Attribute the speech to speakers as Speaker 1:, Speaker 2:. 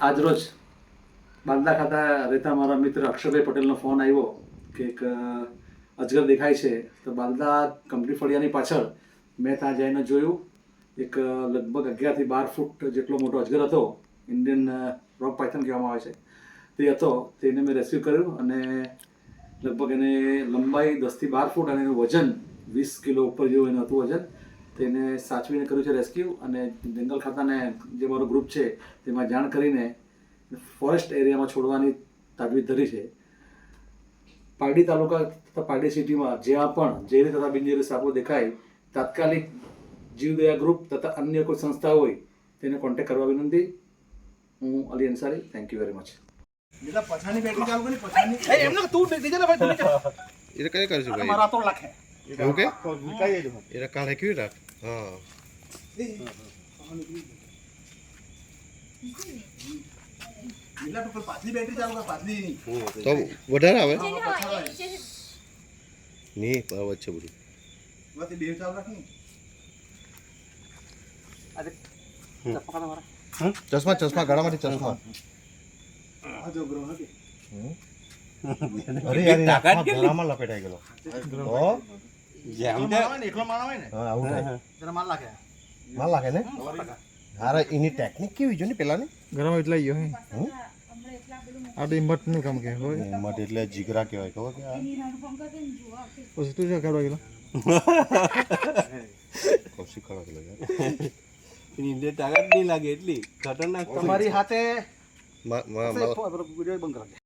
Speaker 1: આજરોજ બાંદલા ખાતા રહેતા મારા મિત્ર અક્ષરભાઈ પટેલનો ફોન આવ્યો કે એક અજગર દેખાય છે. તો બાંદલા કંપની ફળિયાની પાછળ મેં ત્યાં જઈને જોયું. એક લગભગ અગિયારથી બાર ફૂટ જેટલો મોટો અજગર હતો. ઇન્ડિયન રોક પાયથન કહેવામાં આવે છે. તે હતો. તેને મેં રેસ્ક્યુ કર્યું અને લગભગ એને લંબાઈ દસથી બાર ફૂટ અને એનું વજન વીસ કિલો ઉપર જેવું એનું હતું વજન. તેને સાચવીને કર્યું છે રેસ્ક્યુ અને જંગલ ખાતાને જે મારો ગ્રુપ છે તેમાં જાણ કરીને ફોરેસ્ટ એરિયામાં છોડવાની તાજવીજ ધરી છે. પારડી તાલુકા તથા પારડી સિટીમાં જ્યાં પણ ઝેરી તથા બિનઝેરી સાપો દેખાય તાત્કાલિક જીવદયા ગ્રુપ તથા અન્ય કોઈ સંસ્થા હોય તેને કોન્ટેક્ટ કરવા વિનંતી. હું Ali Ansari thank you very much
Speaker 2: પછાની battery ચાલુ કરી પછાની
Speaker 3: એમને તું ભાઈ તું
Speaker 4: એટલે કઈ કરશું ભાઈ?
Speaker 3: મારા તો લાખે.
Speaker 4: કાઢે કેવી રાખ હા
Speaker 2: તો
Speaker 4: વધારે આવે. નહીં બધું
Speaker 2: બસ એ બે ચાલુ રાખ ને
Speaker 4: ચશ્મા ચશ્મા ગળામાંથી ચશ્મા.
Speaker 2: આ જો ગ્રહ
Speaker 4: અરે યાર લપેટાઈ ગયેલો. ઓ
Speaker 2: એકલો માણસ હોય ને, એકલો માણસ હોય ને
Speaker 4: હા આવું થાય.
Speaker 2: જરા માર લાગે
Speaker 4: માર લાગે ને? હારે એની ટેકનિક કેવી છે ને પેલાની?
Speaker 5: ગરમ એટલા ગયો હે
Speaker 4: હમ?
Speaker 5: આ તો નું કામ કે હોય.
Speaker 4: હિંમત એટલે જીગરા કહેવાય ખબર કે
Speaker 5: પછી તું શું કરવા ગયેલો?
Speaker 4: કૌશિક ખરા ગયેલો યાર.
Speaker 6: તાકાત નહીં લાગે એટલી. ખતરનાક
Speaker 3: તમારી હાથે બંધ કરાવજે